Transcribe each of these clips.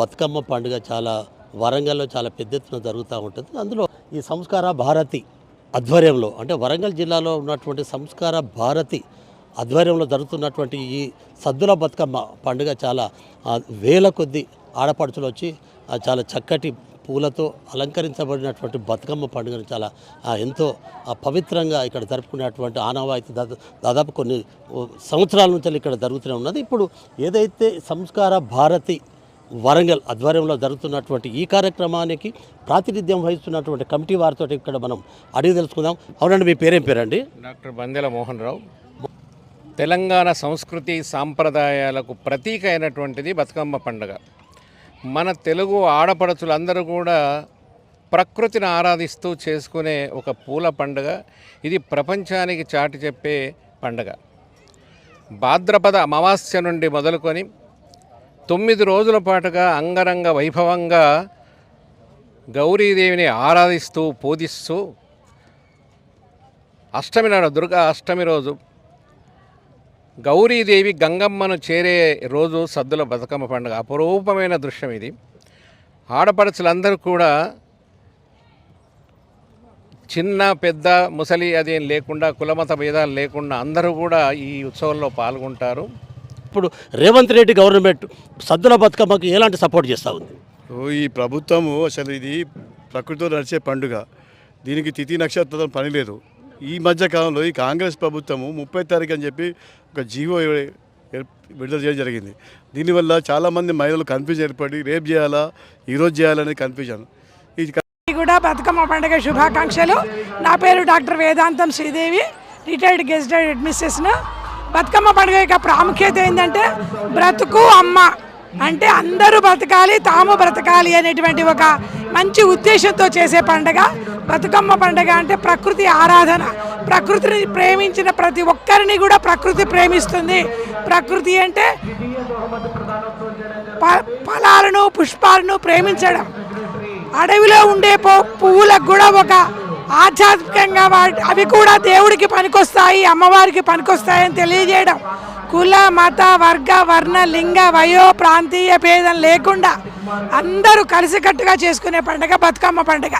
బతుకమ్మ పండుగ చాలా వరంగల్లో చాలా పెద్ద ఎత్తున జరుగుతూ ఉంటుంది. అందులో ఈ సంస్కార భారతి ఆధ్వర్యంలో అంటే వరంగల్ జిల్లాలో ఉన్నటువంటి సంస్కార భారతి ఆధ్వర్యంలో జరుగుతున్నటువంటి ఈ సద్దుల బతుకమ్మ పండుగ చాలా వేల కొద్ది ఆడపడుచులు వచ్చి చాలా చక్కటి పూలతో అలంకరించబడినటువంటి బతుకమ్మ పండుగను చాలా ఎంతో పవిత్రంగా ఇక్కడ జరుపుకునేటువంటి ఆనవాయితీ దాదా దాదాపు కొన్ని సంవత్సరాల నుంచి ఇక్కడ జరుగుతూనే ఉన్నది. ఇప్పుడు ఏదైతే సంస్కార భారతి వరంగల్ ఆధ్వర్యంలో జరుగుతున్నటువంటి ఈ కార్యక్రమానికి ప్రాతినిధ్యం వహిస్తున్నటువంటి కమిటీ వారితో ఇక్కడ మనం అడిగి తెలుసుకుందాం. అవునండి మీ పేరేం పేరండి? డాక్టర్ బందెల మోహన్ రావు తెలంగాణ సంస్కృతి సాంప్రదాయాలకు ప్రతీక అయినటువంటిది బతుకమ్మ పండుగ. మన తెలుగు ఆడపడుచులందరూ కూడా ప్రకృతిని ఆరాధిస్తూ చేసుకునే ఒక పూల పండుగ. ఇది ప్రపంచానికి చాటి చెప్పే పండుగ. భాద్రపద అమావాస్య నుండి మొదలుకొని తొమ్మిది రోజుల పాటుగా అంగరంగ వైభవంగా గౌరీదేవిని ఆరాధిస్తూ పూజిస్తూ అష్టమి నాడు దుర్గా అష్టమి రోజు గౌరీదేవి గంగమ్మను చేరే రోజు సద్దుల బతుకమ్మ పండుగ. అపురూపమైన దృశ్యం ఇది. ఆడపడుచులందరూ కూడా చిన్న పెద్ద ముసలి అదేం లేకుండా కులమత భేదాలు లేకుండా అందరూ కూడా ఈ ఉత్సవంలో పాల్గొంటారు. ఇప్పుడు రేవంత్ రెడ్డి గవర్నమెంట్ సద్దుల బతుకమ్మకి ఎలాంటి సపోర్ట్ చేస్తూ ఉంది? ఓ ఈ ప్రభుత్వము అసలు ఇది ప్రకృతితో నడిచే పండుగ. దీనికి తిథి నక్షత్రం పని లేదు. ఈ మధ్య కాలంలో ఈ కాంగ్రెస్ ప్రభుత్వము ముప్పై తారీఖు అని చెప్పి ఒక జీవో విడుదల చేయడం జరిగింది. దీనివల్ల చాలామంది మహిళలు కన్ఫ్యూజన్ ఏర్పడి రేపు చేయాలా ఈరోజు చేయాలని కన్ఫ్యూజన్. ఇది కూడా బతుకమ్మ పండుగ శుభాకాంక్షలు. నా పేరు doctor Vedantam Sridevi retired gazetted administration. Bathukamma పండుగ యొక్క ప్రాముఖ్యత ఏంటంటే బ్రతుకు అమ్మ. అంటే అందరూ బ్రతకాలి తాము బ్రతకాలి అనేటువంటి ఒక మంచి ఉద్దేశంతో చేసే పండగ. బతుకమ్మ పండగ అంటే ప్రకృతి ఆరాధన. ప్రకృతిని ప్రేమించిన ప్రతి ఒక్కరిని కూడా ప్రకృతి ప్రేమిస్తుంది. ప్రకృతి అంటే ప- ఫలాలను పుష్పాలను ప్రేమించడం. అడవిలో ఉండే పువ్వులకు కూడా ఒక ఆధ్యాత్మికంగా వా- అవి కూడా దేవుడికి పనికొస్తాయి అమ్మవారికి పనికొస్తాయని తెలియజేయడం. కుల మత వర్గ వర్ణ లింగ వయో ప్రాంతీయ భేదం లేకుండా అందరూ కలిసికట్టుగా చేసుకునే పండుగ బతుకమ్మ పండుగ.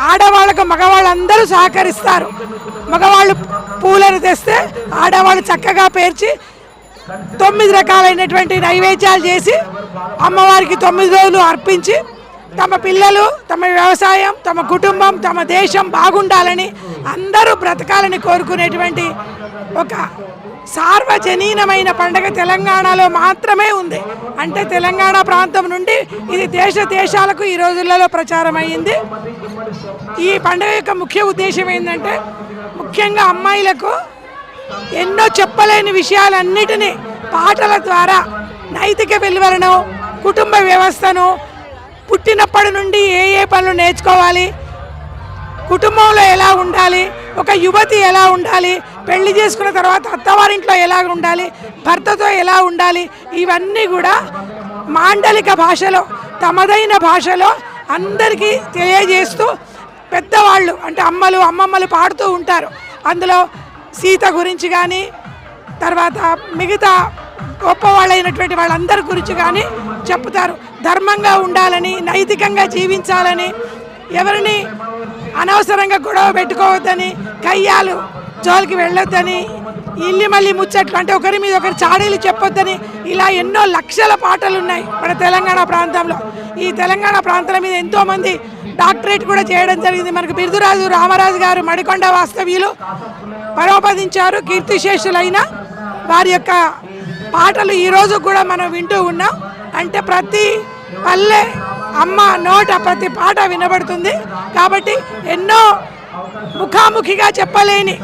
ఆడవాళ్ళకు మగవాళ్ళందరూ సహకరిస్తారు. మగవాళ్ళు పూలను తెస్తే ఆడవాళ్ళు చక్కగా పేర్చి తొమ్మిది రకాలైనటువంటి నైవేద్యాలు చేసి అమ్మవారికి తొమ్మిది రోజులు అర్పించి తమ పిల్లలు తమ వ్యవసాయం తమ కుటుంబం తమ దేశం బాగుండాలని అందరూ బ్రతకాలని కోరుకునేటువంటి ఒక సార్వజనీనమైన పండుగ తెలంగాణలో మాత్రమే ఉంది. అంటే తెలంగాణ ప్రాంతం నుండి ఇది దేశ దేశాలకు ఈ రోజులలో ప్రచారం అయ్యింది ఈ పండుగ యొక్క ముఖ్య ఉద్దేశం ఏంటంటే ముఖ్యంగా అమ్మాయిలకు ఎన్నో చెప్పలేని విషయాలన్నిటినీ పాటల ద్వారా నైతిక విలువలను కుటుంబ వ్యవస్థను పుట్టినప్పటి నుండి ఏ ఏ పనులు నేర్చుకోవాలి? కుటుంబంలో ఎలా ఉండాలి? ఒక యువతి ఎలా ఉండాలి? పెళ్ళి చేసుకున్న తర్వాత అత్తవారింట్లో ఎలా ఉండాలి? భర్తతో ఎలా ఉండాలి? ఇవన్నీ కూడా మాండలిక భాషలో తమదైన భాషలో అందరికీ తెలియజేస్తూ పెద్దవాళ్ళు అంటే అమ్మలు అమ్మమ్మలు పాడుతూ ఉంటారు. అందులో సీత గురించి కానీ తర్వాత మిగతా గొప్పవాళ్ళైనటువంటి వాళ్ళందరి గురించి కానీ చెప్తారు ధర్మంగా ఉండాలని నైతికంగా జీవించాలని ఎవరిని అనవసరంగా గొడవ పెట్టుకోవద్దని కయ్యాలు జోలికి వెళ్ళొద్దని ఇల్లి మళ్ళీ ముచ్చట్లు అంటే ఒకరి మీద ఒకరి చాడీలు చెప్పొద్దని ఇలా ఎన్నో లక్షల పాటలు ఉన్నాయి మన తెలంగాణ ప్రాంతంలో. ఈ తెలంగాణ ప్రాంతం మీద ఎంతోమంది డాక్టరేట్ కూడా చేయడం జరిగింది. మనకు బిరుదురాజు రామరాజు గారు మడికొండ వాస్తవ్యులు పరోపదించారు. కీర్తిశేషులైన వారి యొక్క పాటలు ఈరోజు కూడా మనం వింటూ ఉన్నాం. అంటే ప్రతి పల్లె అమ్మ నోట ప్రతి పాట వినబడుతుంది కాబట్టి ఎన్నో ముఖాముఖిగా చెప్పలేని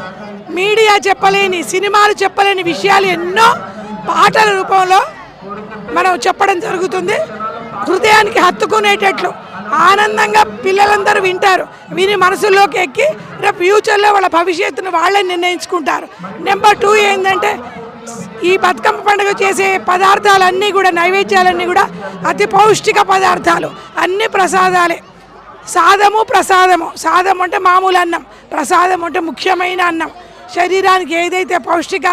మీడియా చెప్పలేని సినిమాలు చెప్పలేని విషయాలు ఎన్నో పాటల రూపంలో మనం చెప్పడం జరుగుతుంది. హృదయానికి హత్తుకునేటట్లు ఆనందంగా పిల్లలందరూ వింటారు. విని మనసులోకి ఎక్కి రేపు ఫ్యూచర్లో వాళ్ళ భవిష్యత్తును వాళ్ళే నిర్ణయించుకుంటారు. నెంబర్ టూ ఏంటంటే ఈ బతుకమ్మ పండుగ చేసే పదార్థాలన్నీ కూడా నైవేద్యాలన్నీ కూడా అతి పౌష్టిక పదార్థాలు అన్ని ప్రసాదాలే. సాదము ప్రసాదము. సాదం అంటే మామూలు అన్నం ప్రసాదం అంటే ముఖ్యమైన అన్నం. శరీరానికి ఏదైతే పౌష్టిక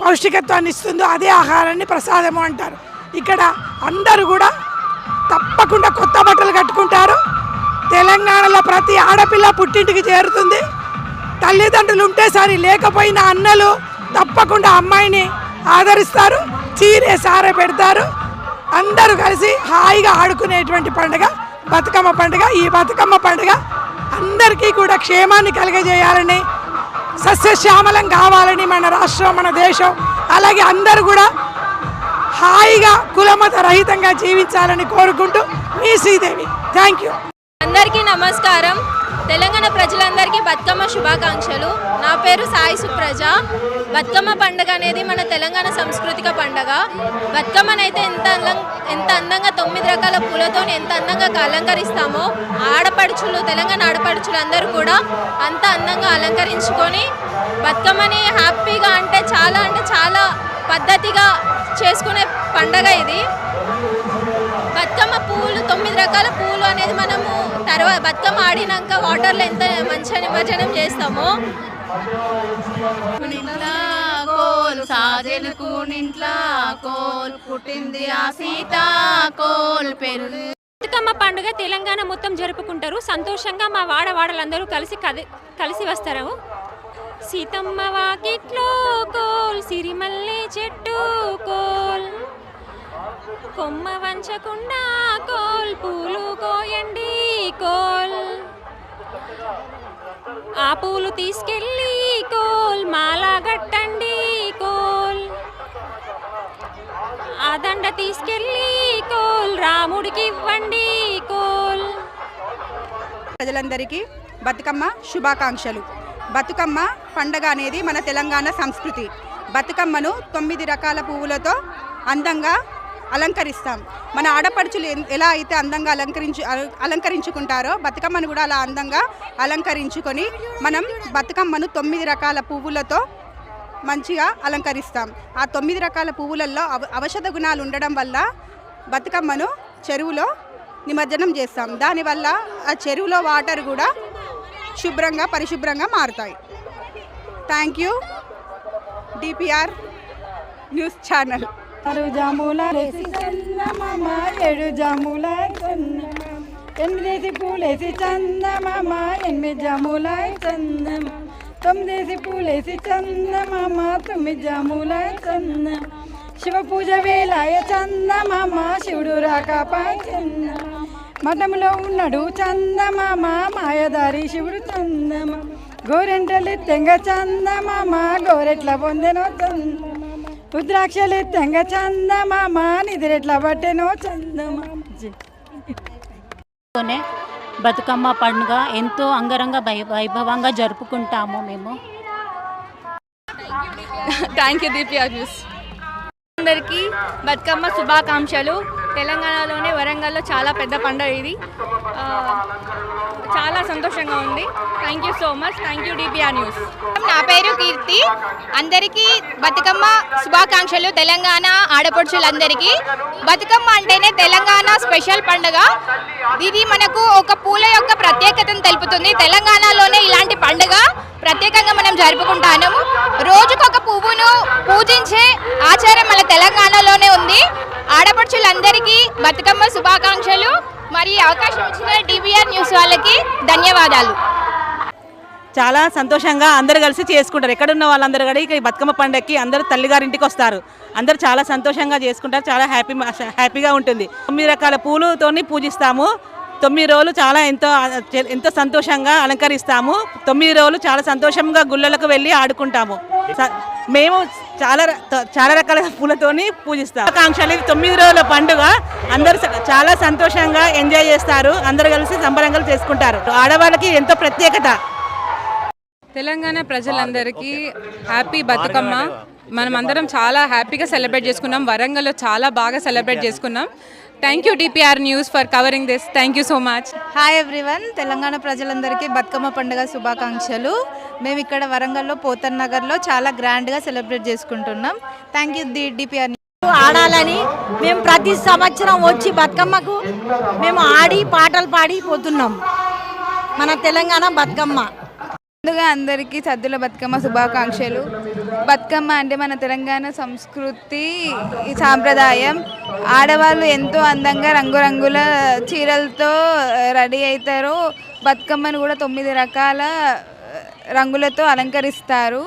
పౌష్టికత్వాన్ని ఇస్తుందో అదే ఆహారాన్ని ప్రసాదము అంటారు. ఇక్కడ అందరూ కూడా తప్పకుండా కొత్త బట్టలు కట్టుకుంటారు. తెలంగాణలో ప్రతి ఆడపిల్ల పుట్టింటికి చేరుతుంది. తల్లిదండ్రులు ఉంటే సరి లేకపోయినా అన్నలు తప్పకుండా అమ్మాయిని ఆదరిస్తారు చీరే సారే పెడతారు. అందరూ కలిసి హాయిగా ఆడుకునేటువంటి పండుగ బతుకమ్మ పండుగ ఈ బతుకమ్మ పండుగ అందరికీ కూడా క్షేమాన్ని కలిగజేయాలని సస్యశ్యామలం కావాలని మన రాష్ట్రం మన దేశం అలాగే అందరూ కూడా హాయిగా కులమత రహితంగా జీవించాలని కోరుకుంటూ మీ శ్రీదేవి. థ్యాంక్ యూ అందరికీ నమస్కారం. తెలంగాణ ప్రజలందరికీ బతుకమ్మ శుభాకాంక్షలు. నా పేరు సాయి సుప్రజ. బతుకమ్మ పండుగ అనేది మన తెలంగాణ సాంస్కృతిక పండుగ. బతుకమ్మనైతే ఎంత అందం ఎంత అందంగా తొమ్మిది రకాల పూలతో ఎంత అందంగా అలంకరిస్తామో ఆడపడుచులు తెలంగాణ ఆడపడుచులు అందరూ కూడా అంత అందంగా అలంకరించుకొని బతుకమ్మని హ్యాపీగా అంటే చాలా అంటే చాలా పద్ధతిగా చేసుకునే పండగ ఇది. బతుకమ్మ పూలు తొమ్మిది రకాల పూలు అనేది మనము తర్వాత బతుకమ్మ ఆడినాక వాటర్లో ఎంత మంచిగా నిమజ్జనం చేస్తామో కోల్ కోల్ పుట్టింది ఆ కోల్ బతుకమ్మ పండుగ? తెలంగాణ మొత్తం జరుపుకుంటారు. సంతోషంగా మా వాడవాడలందరూ కలిసి కలిసి వస్తారు? సీతమ్మ వాకిట్లో కోల్ సిరిమల్లి చెట్టు కోల్. కొమ్మ వంచకుండా కోల్ పూలు కోయండి కోల్. ఆ పూలు తీసుకెళ్ళి కోల్ మాలాగట్టండి కోల్. ఆ దండ తీసుకెళ్ళి కోల్ రాముడికి ఇవ్వండి కోల్. ప్రజలందరికీ బతుకమ్మ శుభాకాంక్షలు. బతుకమ్మ పండగ అనేది మన తెలంగాణ సంస్కృతి. బతుకమ్మను తొమ్మిది రకాల పువ్వులతో అందంగా అలంకరిస్తాం. మన ఆడపడుచులు ఎలా అయితే అందంగా అలంకరించు అల- అలంకరించుకుంటారో బతుకమ్మను కూడా అలా అందంగా అలంకరించుకొని మనం బతుకమ్మను తొమ్మిది రకాల పువ్వులతో మంచిగా అలంకరిస్తాం. ఆ తొమ్మిది రకాల పువ్వులలో అవ ఔషధ గుణాలు ఉండడం వల్ల బతుకమ్మను చెరువులో నిమజ్జనం చేస్తాం. దానివల్ల ఆ చెరువులో వాటర్ కూడా శుభ్రంగా పరిశుభ్రంగా మారుతాయి. Thank you. DPR news channel. ఆరు జాముల చందమామ ఏడు జాముల ఎనిమిది ఎనిమిదేసి పూలేసి చందమామ ఎనిమిది జాముల చందమ తొమ్మిదేసి పూలేసి చందమామ తొమ్మిది జాముల చందమామ శివ పూజ వేలాయ చందమామ శివుడు రాకపాయ చంద మఠంలో ఉన్నాడు చందమామ మాయదారి శివుడు చందమ గోరెంటలు తెంగ చందమామ గోరెట్ల పొందెనో చందమామ రుద్రాక్షలు తెంగ చందమామ నిద్రెట్ల పట్టెనో చందమామ. తోనే బతుకమ్మ పండుగ ఎంతో అంగరంగ వైభవంగా జరుపుకుంటాము మేము. థ్యాంక్ యూ దీప్యా న్యూస్ అందరికీ బతుకమ్మ శుభాకాంక్షలు. తెలంగాణలోనే వరంగల్లో చాలా పెద్ద పండుగ ఇది. చాలా సంతోషంగా ఉంది. Thank you so much thank you DPR news నా పేరు కీర్తి. అందరికీ బతుకమ్మ శుభాకాంక్షలు. తెలంగాణ ఆడపడుచులందరికీ. బతుకమ్మ అంటేనే తెలంగాణ స్పెషల్ పండుగ. ఇది మనకు ఒక పూల యొక్క ప్రత్యేకతను తెలుపుతుంది. తెలంగాణలోనే ఇలాంటి పండుగ ప్రత్యేకంగా మనం జరుపుకుంటాము. రోజుకొక పువ్వును పూజించే ఆచారం మన తెలంగాణలోనే ఉంది. ఆడపడుచులందరికీ బతుకమ్మ శుభాకాంక్షలు. మరి అవకాశం ఇచ్చిన డిబిఆర్ న్యూస్ వాళ్ళకి. ధన్యవాదాలు. చాలా సంతోషంగా అందరు కలిసి చేసుకుంటారు. ఎక్కడున్న వాళ్ళందరూ కూడా ఇక బతుకమ్మ పండగకి అందరూ తల్లిగారింటికి వస్తారు. అందరూ చాలా సంతోషంగా చేసుకుంటారు. చాలా హ్యాపీ హ్యాపీగా ఉంటుంది. తొమ్మిది రకాల పూలతోని పూజిస్తాము. తొమ్మిది రోజులు చాలా ఎంతో ఎంతో సంతోషంగా అలంకరిస్తాము. తొమ్మిది రోజులు చాలా సంతోషంగా గుళ్ళలకు వెళ్ళి ఆడుకుంటాము. స- మేము చాలా చాలా రకాల పూలతోని పూజిస్తాం ఆకాంక్షలు అనేది తొమ్మిది రోజుల పండుగ. అందరూ చాలా సంతోషంగా ఎంజాయ్ చేస్తారు. అందరు కలిసి సంబరంగా చేసుకుంటారు. ఆడవాళ్ళకి ఎంతో ప్రత్యేకత. తెలంగాణ ప్రజలందరికీ హ్యాపీ బతుకమ్మ. మనం అందరం చాలా హ్యాపీగా సెలబ్రేట్ చేసుకున్నాం. వరంగల్లో చాలా బాగా సెలబ్రేట్ చేసుకున్నాం. Thank you DPR news for covering this thank you so much hi everyone Telangana ప్రజలందరికీ బతుకమ్మ పండుగ శుభాకాంక్షలు. మేము ఇక్కడ వరంగల్లో పోతన్ నగర్లో చాలా గ్రాండ్గా సెలబ్రేట్ చేసుకుంటున్నాం. థ్యాంక్ యూ ది డిపిఆర్ ఆడాలని మేము ప్రతి సంవత్సరం వచ్చి బతుకమ్మకు మేము ఆడి పాటలు పాడి పోతున్నాం. మన తెలంగాణ బతుకమ్మ. ముందుగా అందరికీ సద్దుల బతుకమ్మ శుభాకాంక్షలు. బతుకమ్మ అంటే మన తెలంగాణ సంస్కృతి ఈ సాంప్రదాయం. ఆడవాళ్ళు ఎంతో అందంగా రంగురంగుల చీరలతో రెడీ అవుతారు. బతుకమ్మను కూడా తొమ్మిది రకాల రంగులతో అలంకరిస్తారు.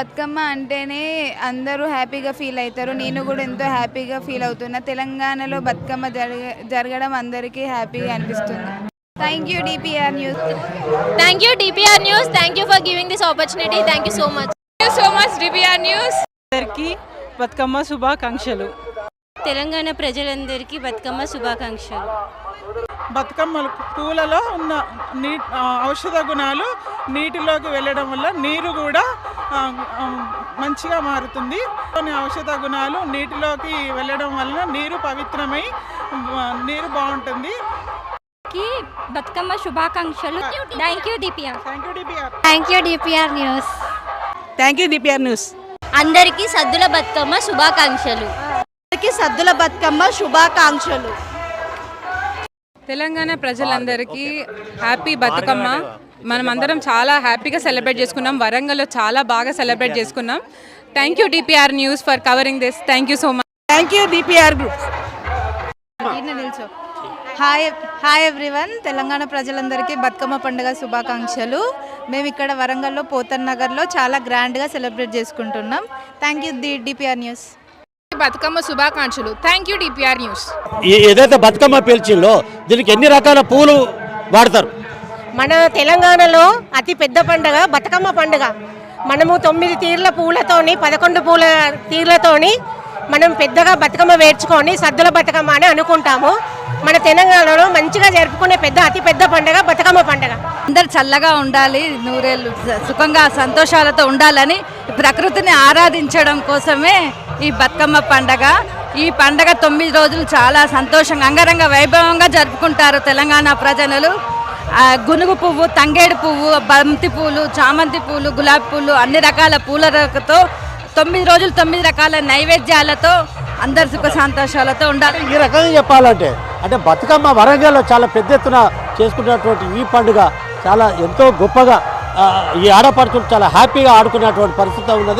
బతుకమ్మ అంటేనే అందరూ హ్యాపీగా ఫీల్ అవుతారు. నేను కూడా ఎంతో హ్యాపీగా ఫీల్ అవుతున్నా. తెలంగాణలో బతుకమ్మ జరగ జరగడం అందరికీ హ్యాపీగా అనిపిస్తుంది. Thank you DPR news thank you DPR news thank you for giving this opportunity thank you so much so much DPR news అందరికీ బతుకమ్మ శుభాకాంక్షలు. తెలంగాణ ప్రజలందరికీ బతుకమ్మ శుభాకాంక్షలు. బతుకమ్మలు పూలలో ఉన్న ఔషధ గుణాలు నీటిలోకి వెళ్ళడం వల్ల నీరు కూడా మంచిగా మారుతుంది. కొన్ని ఔషధ గుణాలు నీటిలోకి వెళ్ళడం వలన నీరు పవిత్రమై నీరు బాగుంటుంది. బతుకమ్మ శుభాకాంక్షలు. Thank you DPR thank you DPR news. Thank you DPR news. అందరికీ సద్దుల బతుకమ్మ శుభాకాంక్షలు. అందరికీ సద్దుల బతుకమ్మ శుభాకాంక్షలు. తెలంగాణ ప్రజలందరికీ హ్యాపీ బతుకమ్మ. మనం అందరం చాలా హ్యాపీగా సెలబ్రేట్ చేసుకున్నాం. వరంగల్లో చాలా బాగా సెలబ్రేట్ చేసుకున్నాం. Thank you DPR news for covering this thank you so much thank you DPR group నిల్చో. Hi hi everyone Telangana ప్రజలందరికీ బతుకమ్మ పండుగ శుభాకాంక్షలు. మేము ఇక్కడ వరంగల్లో పోతన్ నగర్లో చాలా గ్రాండ్గా సెలబ్రేట్ చేసుకుంటున్నాం. Thank you the DPR news Bathukamma శుభాకాంక్షలు. థ్యాంక్ యూ డిపిఆర్ న్యూస్ ఏదైతే బతుకమ్మ పేల్చిందో దీనికి ఎన్ని రకాల పూలు వాడతారు? మన తెలంగాణలో అతి పెద్ద పండుగ బతుకమ్మ పండుగ. మనము తొమ్మిది తీర్ల పూలతోని పదకొండు పూల తీర్లతోని మనం పెద్దగా బతుకమ్మ వేర్చుకొని సద్దుల బతుకమ్మ అని అనుకుంటాము. మన తెలంగాణలో మంచిగా జరుపుకునే పెద్ద అతి పెద్ద పండుగ బతుకమ్మ పండుగ. అందరు చల్లగా ఉండాలి నూరేళ్ళు సుఖంగా సంతోషాలతో ఉండాలని ప్రకృతిని ఆరాధించడం కోసమే ఈ బతుకమ్మ పండగ. ఈ పండగ తొమ్మిది రోజులు చాలా సంతోషంగా అంగరంగ వైభవంగా జరుపుకుంటారు తెలంగాణ ప్రజలు. గునుగు పువ్వు తంగేడు పువ్వు బంతి పూలు చామంతి పూలు గులాబీ పూలు అన్ని రకాల పూల రకతో తొమ్మిది రోజులు తొమ్మిది రకాల నైవేద్యాలతో అందరు సుఖ సంతోషాలతో ఉండాలి. ఈ రకంగా చెప్పాలంటే అంటే బతుకమ్మ వరంగల్లో చాలా పెద్ద ఎత్తున చేసుకున్నటువంటి ఈ పండుగ చాలా ఎంతో గొప్పగా ఈ ఆడపడుచులు చాలా హ్యాపీగా ఆడుకున్నటువంటి పరిస్థితి ఉన్నది.